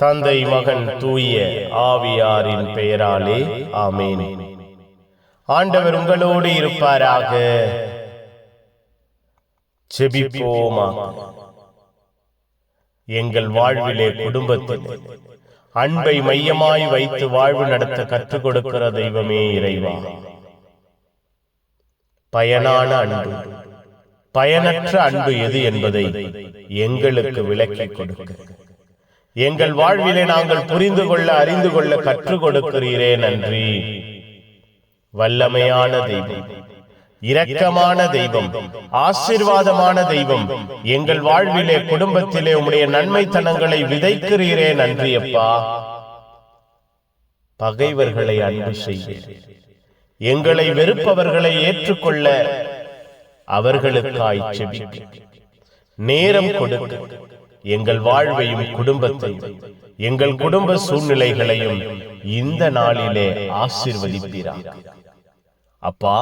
தந்தை மகன் தூய ஆவியாரின் பெயராலே ஆமேன். ஆண்டவர் உங்களோடு இருப்பாராக. செபிப்போமா? எங்கள் வாழ்விலே குடும்பத்தில் அன்பை மையமாய் வைத்து வாழ்வு நடத்த கற்றுக் கொடுக்கிற தெய்வமே இறைவா. பயனான அன்பு. பயனற்ற அன்பு எது என்பதை எங்களுக்கு விளக்கிக் கொடுக்க. எங்கள் வாழ்விலே நாங்கள் புரிந்து கொள்ள அறிந்து கொள்ள கற்றுக் கொடுக்கிறீரே நன்றி. வல்லமையான தெய்வம் இரக்கமான தெய்வம் ஆசீர்வாதமான தெய்வம் எங்கள் வாழ்விலே குடும்பத்திலே உம்முடைய நன்மைத்தனங்களை விதைக்கிறீரே நன்றி அப்பா. பகைவர்களை அன்பு செய்ய எங்களை வெறுப்பவர்களை ஏற்றுக்கொள்ள அவர்களுக்காய் நேரம் கொடுக்க. எங்கள் வாழ்வையும் குடும்பத்தையும் எங்கள் குடும்ப சூழ்நிலைகளையும் இந்த நாளிலே ஆசீர்வதிப்பீராக அப்பா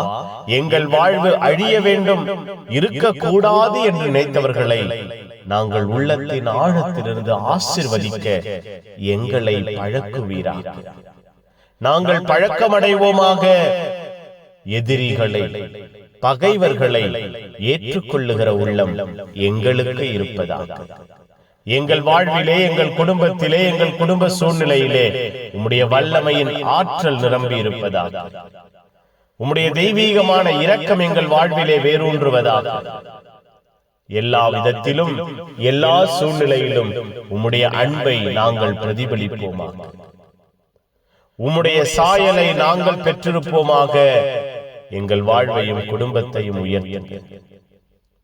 எங்கள் வாழ்வு அழிய வேண்டும் இருக்கக்கூடாது என்று நினைத்தவர்களை நாங்கள் உள்ளத்தின் ஆழத்திலிருந்து ஆசிர்வதிக்க எங்களை பழக்குவீராக நாங்கள் பழக்கமடைவோமாக எதிரிகளை பகைவர்களை ஏற்றுக்கொள்ளுகிற உள்ளம் எங்களுக்கு இருப்பதாக. எங்கள் வாழ்விலே எங்கள் குடும்பத்திலே எங்கள் குடும்ப சூழ்நிலையிலே உம்முடைய வல்லமையின் ஆற்றல் நிரம்பி இருப்பதாக. உம்முடைய தெய்வீகமான இரக்கம் எங்கள் வாழ்விலே வேரூன்றுவதாக. எல்லா விதத்திலும் எல்லா சூழ்நிலையிலும் உம்முடைய அன்பை நாங்கள் பிரதிபலிப்போமாக. உம்முடைய சாயலை நாங்கள் பெற்றிருப்போமாக. எங்கள் வாழ்வையும் குடும்பத்தையும் உயர்த்துங்க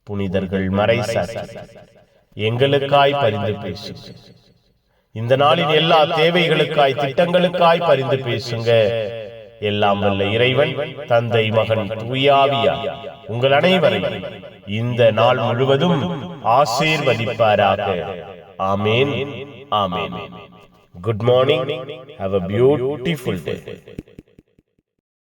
புனிதர்கள் மறைசாட்சி எங்களுக்காய் பரிந்து பேசுங்க. இந்த நாளின் எல்லா தேவைகளுக்காய் திட்டங்களுக்காய் பரிந்து பேசுங்க. எல்லாம் வல்ல இறைவன் தந்தை மகன் தூயாவியா உங்கள் அனைவரையும் இந்த நாள் முழுவதும் ஆசீர்வதிப்பாராக. ஆமேன். ஆமேன். Good morning have a beautiful day